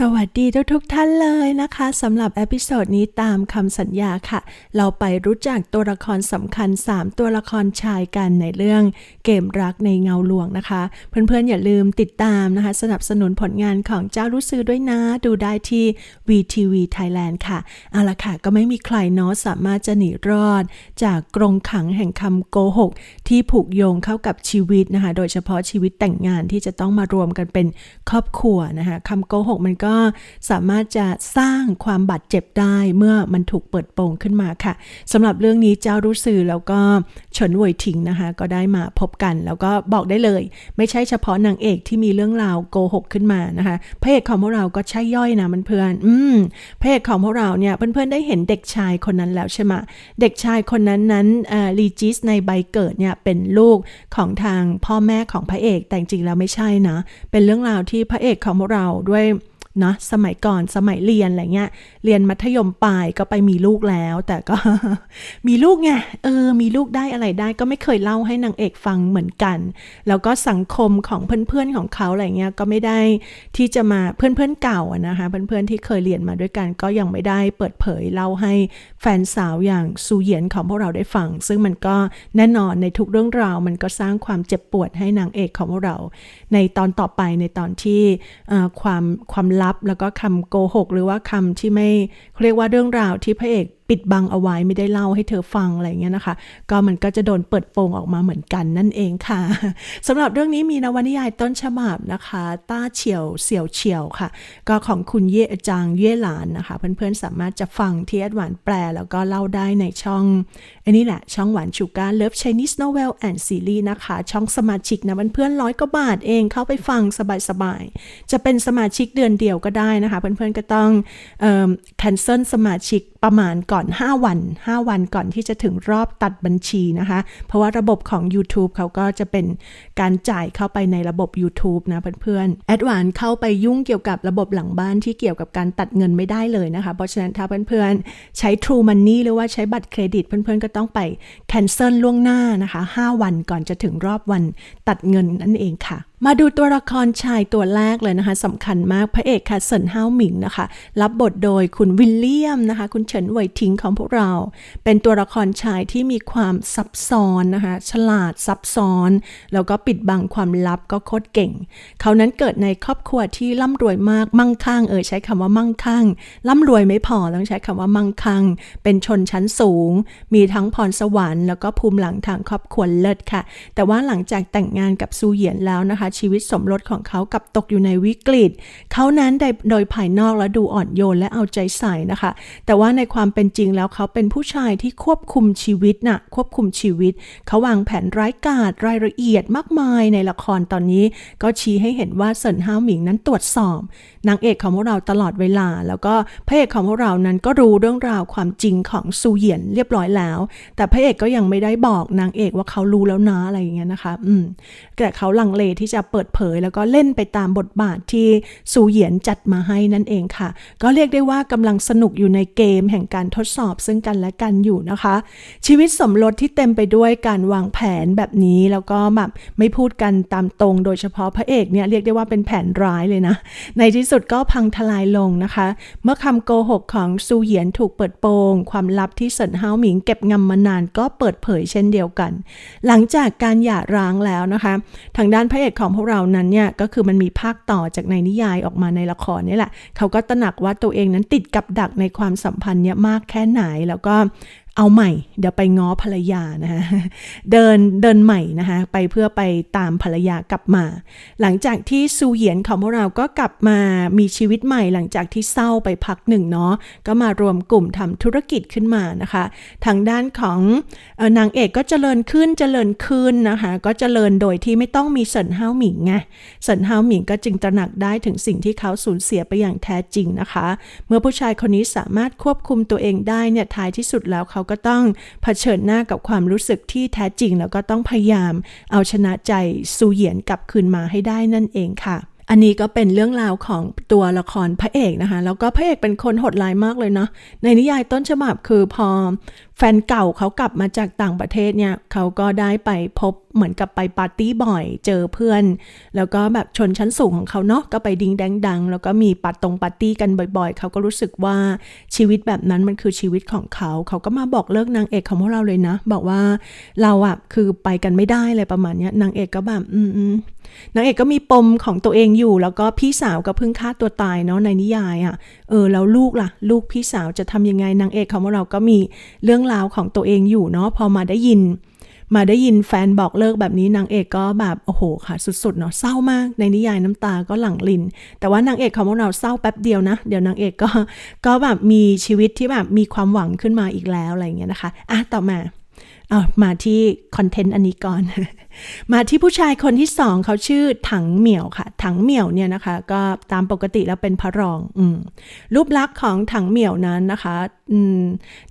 สวัสดีทุกทุกท่านเลยนะคะสำหรับเอพิโซดนี้ตามคำสัญญาค่ะ เราไปรู้จักตัวละครสำคัญ 3 ตัวละครชายกันในเรื่องเกมรักในเงาหลวงนะคะ เพื่อนๆอย่าลืมติดตามนะคะ สนับสนุนผลงานของเจ้ารู้ซื้อด้วยนะ ดูได้ที่ VTV Thailand ค่ะเอาละค่ะ ก็ไม่มีใครเนาะสามารถจะหนีรอด จากกรงขังแห่งคำโกหก ที่ผูกโยงเข้ากับชีวิตนะคะ โดยเฉพาะชีวิตแต่งงานที่จะต้องมารวมกันเป็นครอบครัวนะคะคำโกหกมันก็สามารถจะสร้างความบาดเจ็บได้เมื่อมันถูกเปิดโปงขึ้นมาค่ะสำหรับเรื่องนี้เจ้ารู้สื่อแล้วก็เฉินเหวยถิงนะคะก็ได้มาพบกัน แล้วก็บอกได้เลย ไม่ใช่เฉพาะนางเอกที่มีเรื่องราวโกหกขึ้นมานะคะพระเอกของพวกเราก็ใช่ย่อยนะมันเพื่อนอืมพระเอกของพวกเราเนี่ยเพื่อนๆได้เห็นเด็กชายคนนั้นแล้วใช่ไหมเด็กชายคนนั้นนั้นลีจิสในใบเกิดเนี่ยเป็นลูกของทางพ่อแม่ของพระเอกแต่จริงแล้วไม่ใช่นะ เป็นเรื่องราวที่พระเอกของพวกเราด้วย เนาะสมัยก่อนสมัยเรียนอะไรเงี้ยเรียนมัธยมปลายก็ไปมีลูกแล้ว แต่ก็มีลูกไงเออ มีลูกได้อะไรได้ ก็ไม่เคยเล่าให้นางเอกฟังเหมือนกัน แล้วก็สังคมของเพื่อนๆของเขาอะไรเงี้ยก็ไม่ได้ที่จะมาเพื่อนๆเก่าอะนะคะ เพื่อนๆที่เคยเรียนมาด้วยกัน ก็ยังไม่ได้เปิดเผยเล่าให้แฟนสาวอย่างซูเหยียนของพวกเราได้ฟัง ซึ่งมันก็แน่นอนในทุกเรื่องราว มันก็สร้างความเจ็บปวดให้นางเอกของพวกเรา ในตอนต่อไปในตอนที่ความความลับ แล้วก็คำโกหก หรือว่าคำที่ไม่เรียกว่าเรื่องราวที่พระเอกปิดบังเอาไว้ไม่ได้เล่าให้เธอฟังอะไรเงี้ยนะคะ ก็มันก็จะโดนเปิดโปงออกมาเหมือนกันนั่นเองค่ะสำหรับเรื่องนี้มีนวนิยายต้นฉบับนะคะ ต้าเฉียวเสี่ยวเฉียวค่ะ ก็ของคุณเย่จางเย่หลานนะคะ เพื่อนๆสามารถจะฟังที่แอดหวานแปลแล้วก็เล่าได้ในช่อง อันนี้แหละช่องหวานชูการเลิฟ Chinese Novel and Series นะคะ ช่องสมาชิกนะเพื่อนๆร้อยกว่าบาทเองเข้าไปฟังสบายๆจะเป็นสมาชิกเดือนเดียวก็ได้นะคะ เพื่อนๆก็ต้องเอ่อ cancel สมาชิกประมาณก่อน่อน 5 วัน 5 วันก่อนที่จะถึงรอบตัดบัญชีนะคะ เพราะว่าระบบของ YouTube เขาก็จะเป็นการจ่ายเข้าไปในระบบ YouTube นะเพื่อนๆแอดวานเข้าไปยุ่งเกี่ยวกับระบบหลังบ้านที่เกี่ยวกับการตัดเงินไม่ได้เลยนะคะ เพราะฉะนั้นถ้าเพื่อนๆ ใช้ True Money หรือว่าใช้บัตรเครดิตเพื่อนๆ ก็ต้องไป cancel ล่วงหน้านะคะ 5 วันก่อนจะถึงรอบวันตัดเงินนั่นเองค่ะมาดูตัวละครชายตัวแรกเลยนะคะสำคัญมากพระเอกค่ะเซินฮาวหมิงนะคะ รับบทโดยคุณวิลเลียมนะคะ คุณเฉินเหวทิงของพวกเรา เป็นตัวละครชายที่มีความซับซ้อนนะคะ ฉลาดซับซ้อน แล้วก็ปิดบังความลับก็โคตรเก่ง เขานั้นเกิดในครอบครัวที่ร่ำรวยมากมั่งคั่งเออใช้คำว่ามั่งคั่งร่ำรวยไม่พอต้องใช้คำว่ามั่งคั่ง เป็นชนชั้นสูง มีทั้งพรสวรรค์แล้วก็ภูมิหลังทางครอบครัวเลิศค่ะ แต่ว่าหลังจากแต่งงานกับซูเหยียนแล้วนะคะชีวิตสมรสของเขากับตกอยู่ในวิกฤต เขานั้นได้โดยภายนอกและดูอ่อนโยนและเอาใจใส่นะคะ แต่ว่าในความเป็นจริงแล้วเขาเป็นผู้ชายที่ควบคุมชีวิตน่ะควบคุมชีวิต เขาวางแผนร้ายกาจรายละเอียดมากมายในละครตอนนี้ ก็ชี้ให้เห็นว่าเซินฮาวหมิงนั้นตรวจสอบนางเอกของพวกเราตลอดเวลา แล้วก็พระเอกของพวกเรานั้นก็รู้เรื่องราวความจริงของซูเหยียนเรียบร้อยแล้ว แต่พระเอกก็ยังไม่ได้บอกนางเอกว่าเขารู้แล้วนะอะไรอย่างเงี้ยนะคะ อืมแต่เขาลังเลที่จะะเปิดเผยแล้วก็เล่นไปตามบทบาทที่ซูเหยียนจัดมาให้นั่นเองค่ะ ก็เรียกได้ว่ากำลังสนุกอยู่ในเกมแห่งการทดสอบซึ่งกันและกันอยู่นะคะ ชีวิตสมรสที่เต็มไปด้วยการวางแผนแบบนี้แล้วก็แบบไม่พูดกันตามตรง โดยเฉพาะพระเอกเนี่ยเรียกได้ว่าเป็นแผนร้ายเลยนะ ในที่สุดก็พังทลายลงนะคะ เมื่อคำโกหกของซูเหยียนถูกเปิดโปง ความลับที่เซินเฮาหมิงเก็บงำมานานก็เปิดเผยเช่นเดียวกัน หลังจากการหย่าร้างแล้วนะคะ ทางด้านพระเอกของพวกเรานั้นเนี่ยก็คือมันมีภาคต่อจากในนิยายออกมาในละครนี่แหละ เขาก็ตระหนักว่าตัวเองนั้นติดกับดักในความสัมพันธ์เนี่ยมากแค่ไหนแล้วก็ เอาใหม่ เดี๋ยวไปง้อภรรยานะคะเดินเดินใหม่นะคะไปเพื่อไปตามภรรยากลับมา หลังจากที่ซูเหยียนของพวกเราก็กลับมามีชีวิตใหม่ หลังจากที่เศร้าไปพักหนึ่งเนาะก็มารวมกลุ่มทำธุรกิจขึ้นมานะคะ ทางด้านของออนางเอกก็เจริญขึ้นเจริญขึ้นนะคะก็เจริญโดยที่ไม่ต้องมีเซินเฮาหมิงไงเซินเฮาหมิงก็จึงตระหนักได้ถึงสิ่งที่เขาสูญเสียไปอย่างแท้จริงนะคะ เมื่อผู้ชายคนนี้สามารถควบคุมตัวเองได้เนี่ยท้ายที่สุดแล้วเขาก็ต้องเผชิญหน้ากับความรู้สึกที่แท้จริง แล้วก็ต้องพยายามเอาชนะใจซูเหยียนกลับคืนมาให้ได้นั่นเองค่ะ อันนี้ก็เป็นเรื่องราวของตัวละครพระเอกนะคะ แล้วก็พระเอกเป็นคนโหดร้ายมากเลยเนาะ ในนิยายต้นฉบับคือพอแฟนเก่าเขากลับมาจากต่างประเทศเนี่ยเขาก็ได้ไปพบเหมือนกับไปปาร์ตี้บ่อย เจอเพื่อน แล้วก็แบบชนชั้นสูงของเขาเนาะก็ไปดิงแดงดัง แล้วก็มีปาร์ตรงปาร์ตี้กันบ่อย ๆ เขาก็รู้สึกว่าชีวิตแบบนั้นมันคือชีวิตของเขา เขาก็มาบอกเลิกนางเอกของพวกเราเลยนะ บอกว่าเราอะคือไปกันไม่ได้เลยประมาณเนี้ยนางเอกก็แบบอืมๆ นางเอกก็มีปมของตัวเองอยู่ แล้วก็พี่สาวก็เพิ่งฆ่าตัวตายเนาะในนิยายอะ่ะเออแล้วลูกล่ะ ลูกพี่สาวจะทำยังไงนางเอกของเราก็มีเรื่องราวของตัวเองอยู่เนาะพอมาได้ยิน มาได้ยินแฟนบอกเลิกแบบนี้นางเอกก็แบบโอ้โหค่ะสุดๆเนาะเศร้ามากในนิยายน้ำตาก็หลั่งลิน แต่ว่านางเอกของพวกเราเศร้าแป๊บเดียวนะเดี๋ยวนางเอกก็ก็แบบมีชีวิตที่แบบมีความหวังขึ้นมาอีกแล้วอะไรเงี้ยนะคะอะต่อมาเอามาที่คอนเทนต์อันนี้ก่อน มาที่ผู้ชายคนที่สองเขาชื่อถังเหมี่ยวค่ะ ถังเหมี่ยวเนี่ยนะคะ ก็ตามปกติแล้วเป็นพระรองอมรูปลักษณ์ของถังเหมี่ยวนั้นนะคะ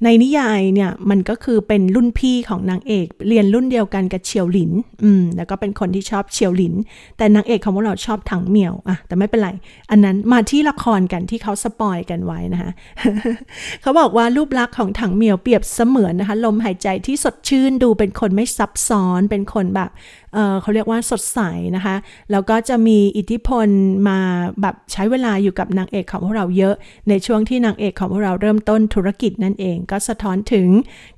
ในนิยายเนี่ยมันก็คือเป็นรุ่นพี่ของนางเอก เรียนรุ่นเดียวกันกับเฉียวหลินอืมแล้วก็เป็นคนที่ชอบเฉียวหลิน แต่นางเอกของพวกเราชอบถังเหมี่ยวอะแต่ไม่เป็นไร อันนั้นมาที่ละครกันที่เขาสปอยกันไว้นะคะเขาบอกว่ารูปลักษณ์ของถังเหมี่ยวเปรียบเสมือนนะคะลมหายใจที่สดชื่นดูเป็นคนไม่ซับซ้อนเป็นคนแบบเเขาเรียกว่าสดใสนะคะ แล้วก็จะมีอิทธิพลมาแบบใช้เวลาอยู่กับนางเอกของพวกเราเยอะ ในช่วงที่นางเอกของพวกเราเริ่มต้นธุรกิจนั่นเอง ก็สะท้อนถึง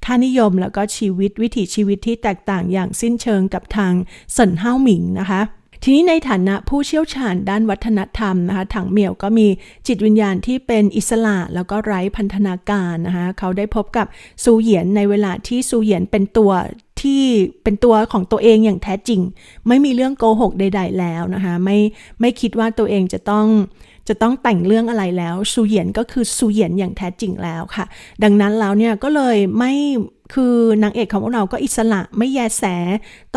ค่านิยมแล้วก็ชีวิตวิถีชีวิตที่แตกต่างอย่างสิ้นเชิงกับทางเซินเฮาหมิงนะคะทีนี้ในฐานะผู้เชี่ยวชาญด้านวัฒนธรรมนะคะถังเหมี่ยวก็มีจิตวิญญาณที่เป็นอิสระแล้วก็ไร้พันธนาการนะคะเขาได้พบกับซูเหยียนในเวลาที่ซูเหยียนเป็นตัว ที่เป็นตัวของตัวเองอย่างแท้จริง ไม่มีเรื่องโกหกใด ๆ แล้วนะคะไม่ไม่คิดว่าตัวเองจะต้องจะต้องแต่งเรื่องอะไรแล้ว ซูเหยียนก็คือซูเหยียนอย่างแท้จริงแล้วค่ะ ดังนั้นแล้วเนี่ยก็เลยไม่ คือนางเอกของพวกเราก็อิสระไม่แยแส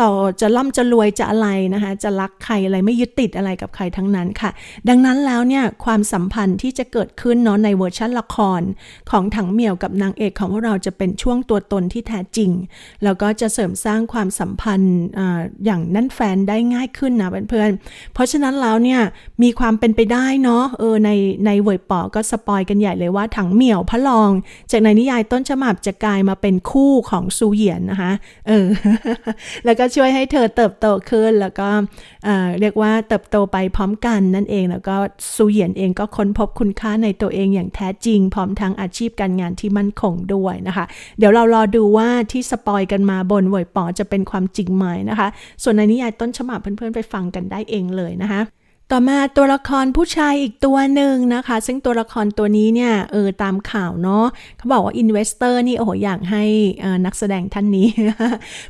ต่อจะร่ำจะรวยจะอะไรนะคะ จะรักใครอะไรไม่ยึดติดอะไรกับใครทั้งนั้นค่ะ ดังนั้นแล้วเนี่ยความสัมพันธ์ที่จะเกิดขึ้นเนาะในเวอร์ชันละคร ของถังเหมี่ยวกับนางเอกของพวกเราจะเป็นช่วงตัวตนที่แท้จริง แล้วก็จะเสริมสร้างความสัมพันธ์ออย่างนั่นแฟนได้ง่ายขึ้นนะเพื่อนๆ เพราะฉะนั้นแล้วเนี่ยมีความเป็นไปได้เนาะเออในในเวยปอก็สปอยกันใหญ่เลยว่าถังเหมี่ยวพระรอง จากในนิยายต้นฉบับจะกลายมาเป็นคู่คู่ของซูเหยียนนะคะเออแล้วก็ช่วยให้เธอเติบโตขึ้นแล้วก็เรียกว่าเติบโตไปพร้อมกันนั่นเอง แล้วก็ซูเหยียนเองก็ค้นพบคุณค่าในตัวเองอย่างแท้จริง พร้อมทั้งอาชีพการงานที่มั่นคงด้วยนะคะ เดี๋ยวเรารอดูว่าที่สปอยกันมาบนเวยปอจะเป็นความจริงไหมนะคะ ส่วนในนิยายต้นฉบับเพื่อนๆไปฟังกันได้เองเลยนะคะ ต่อมาตัวละครผู้ชายอีกตัวหนึ่งนะคะ ซึ่งตัวละครตัวนี้เนี่ยเออตามข่าวเนาะเขาบอกว่าอินเวสเตอร์นี่โอ้โหอยากให้นักแสดงท่านนี้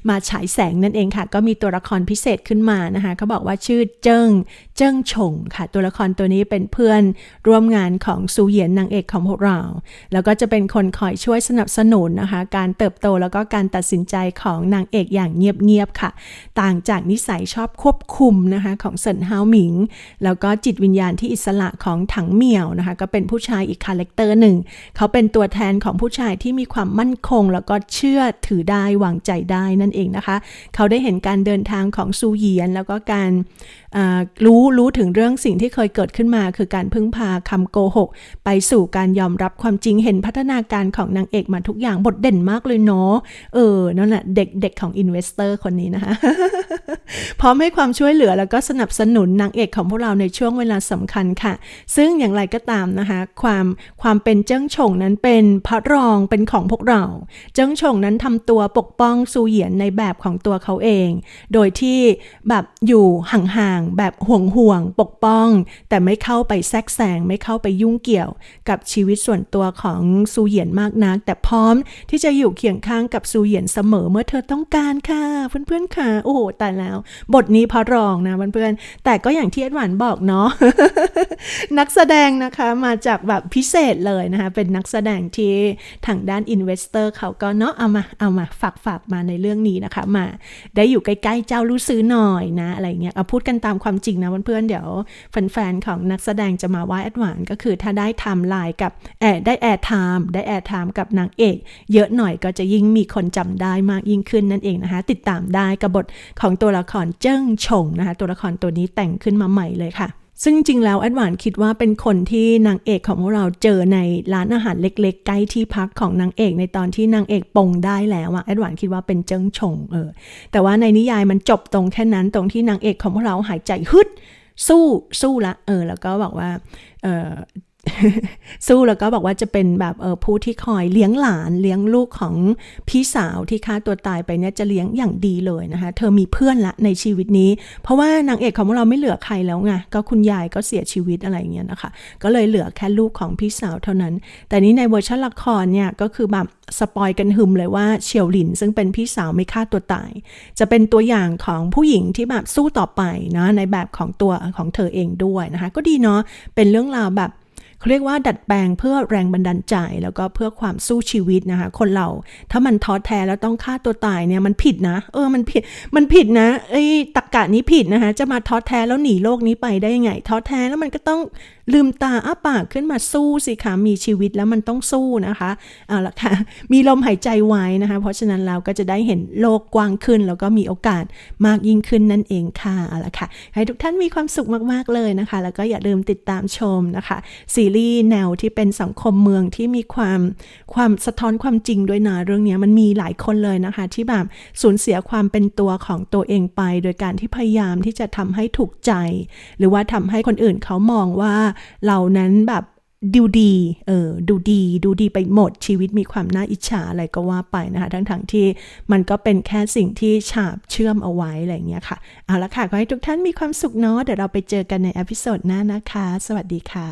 มาฉายแสงนั่นเองค่ะ ก็มีตัวละครพิเศษขึ้นมานะคะเขาบอกว่าชื่อเจิ้ง จิ้งฉงค่ะ ตัวละครตัวนี้เป็นเพื่อนร่วมงานของซูเหยียนนางเอกของพวกเรา แล้วก็จะเป็นคนคอยช่วยสนับสนุนนะคะ การเติบโตแล้วก็การตัดสินใจของนางเอกอย่างเงียบๆค่ะ ต่างจากนิสัยชอบควบคุมนะคะของเซินฮาวหมิง แล้วก็จิตวิญญาณที่อิสระของถังเหมี่ยวนะคะ ก็เป็นผู้ชายอีกคาแรคเตอร์หนึ่ง เขาเป็นตัวแทนของผู้ชายที่มีความมั่นคง แล้วก็เชื่อถือได้วางใจได้นั่นเองนะคะ เขาได้เห็นการเดินทางของซูเยียนแล้วก็การรู้รู้ถึงเรื่องสิ่งที่เคยเกิดขึ้นมา คือการพึ่งพาคำโกหก ไปสู่การยอมรับความจริงเห็นพัฒนาการของนางเอกมาทุกอย่างบทเด่นมากเลยเนาะเออนั่นแหละเด็กๆของอินเวสเตอร์คนนี้นะคะ พร้อมให้ความช่วยเหลือแล้วก็สนับสนุนนางเอกของพวกเราในช่วงเวลาสำคัญค่ะ ซึ่งอย่างไรก็ตามนะคะ ความความเป็นเจิ้งฉงนั้นเป็นพระรองเป็นของพวกเรา เจิ้งฉงนั้นทำตัวปกป้องซูเหยียนในแบบของตัวเขาเอง โดยที่แบบอยู่ห่างๆแบบห่วงห่วงปกป้อง แต่ไม่เข้าไปแทรกแซงไม่เข้าไปยุ่งเกี่ยว กับชีวิตส่วนตัวของซูเหยียนมากนัก แต่พร้อมที่จะอยู่เคียงข้างกับซูเหยียนเสมอเมื่อเธอต้องการค่ะเพื่อนๆค่ะโอ้โหตายแล้วบทนี้พระรองนะเพื่อนๆแต่ก็อย่างที่เอ็ดหวานบอกเนาะนักแสดงนะคะมาจากแบบพิเศษเลยนะคะ เป็นนักแสดงที่ทางด้านอินเวสเตอร์เขาก็เนาะเอามาเอามาฝากฝากมาในเรื่องนี้นะคะ มาได้อยู่ใกล้ๆเจ้ารู้ซื้อหน่อยนะอะไรเงี้ยเอาพูดกันตามความจริงนะเพื่อนๆเดี๋ยวแฟนๆของนักแสดงจะมาว่าแอดวานก็คือถ้าได้ทำไลน์กับแอดได้แอร์ไทม์ได้แอร์ไทม์กับนางเอก เยอะหน่อยก็จะยิ่งมีคนจำได้มากยิ่งขึ้นนั่นเองนะคะ ติดตามได้กับบทของตัวละครเจิ้งฉงนะคะ ตัวละครตัวนี้แต่งขึ้นมาใหม่เลยค่ะ ซึ่งจริงแล้วแอดวานคิดว่าเป็นคนที่นางเอกของพวกเราเจอในร้านอาหารเล็กๆ ใกล้ที่พักของนางเอกในตอนที่นางเอกปงได้แล้วอะแอดวานคิดว่าเป็นเจิ้งชงเออ แต่ว่าในนิยายมันจบตรงแค่นั้นตรงที่นางเอกของพวกเราหายใจฮึดสู้สู้ละเออแล้วก็บอกว่าเออ สู้แล้วก็บอกว่าจะเป็นแบบเออผู้ที่คอยเลี้ยงหลานเลี้ยงลูกของพี่สาวที่ฆ่าตัวตายไปเนี่ยจะเลี้ยงอย่างดีเลยนะคะ เธอมีเพื่อนละในชีวิตนี้ เพราะว่านางเอกของเราไม่เหลือใครแล้วไงก็คุณยายก็เสียชีวิตอะไรเงี้ยนะคะ ก็เลยเหลือแค่ลูกของพี่สาวเท่านั้น แต่นี้ในเวอร์ชันละครเนี่ยก็คือแบบสปอยกันหึมเลยว่าเชียวหลิน ซึ่งเป็นพี่สาวไม่ฆ่าตัวตาย จะเป็นตัวอย่างของผู้หญิงที่แบบสู้ต่อไปนะในแบบของตัวของเธอเองด้วยนะคะ ก็ดีเนาะเป็นเรื่องราวแบบ เขาเรียกว่าดัดแปลงเพื่อแรงบันดาลใจ แล้วก็เพื่อความสู้ชีวิตนะคะ คนเราถ้ามันท้อแท้แล้วต้องฆ่าตัวตายเนี่ยมันผิดนะ เออมันผิดมันผิดนะไอ้ตรกกะนี้ผิดนะคะจะมาท้อแท้แล้วหนีโลกนี้ไปได้ยังไงท้อแท้แล้วมันก็ต้องลืมตาอ้าปากขึ้นมาสู้สิคะมีชีวิตแล้วมันต้องสู้นะคะเอาละค่ะมีลมหายใจไว้นะคะ เพราะฉะนั้นเราก็จะได้เห็นโลกกว้างขึ้น แล้วก็มีโอกาสมากยิ่งขึ้นนั่นเองค่ะเอาละค่ะ ให้ทุกท่านมีความสุขมากๆเลยนะคะ แล้วก็อย่าลืมติดตามชมนะคะ ซีรีส์แนวที่เป็นสังคมเมืองที่มีความความสะท้อนความจริงด้วยนะเรื่องนี้มันมีหลายคนเลยนะคะ ที่แบบสูญเสียความเป็นตัวของตัวเองไป โดยการที่พยายามที่จะทำให้ถูกใจ หรือว่าทำให้คนอื่นเขามองว่าเรานั้นแบบดูดี เออ ดูดี ดูดีไปหมด ชีวิตมีความน่าอิจฉาอะไรก็ว่าไปนะคะ ทั้งๆทที่มันก็เป็นแค่สิ่งที่ฉาบเชื่อมเอาไว้อะไรอย่างเงี้ยค่ะ เอาละค่ะ ขอให้ทุกท่านมีความสุขเนาะ เดี๋ยวเราไปเจอกันในอพิโซดหน้านะคะ สวัสดีค่ะ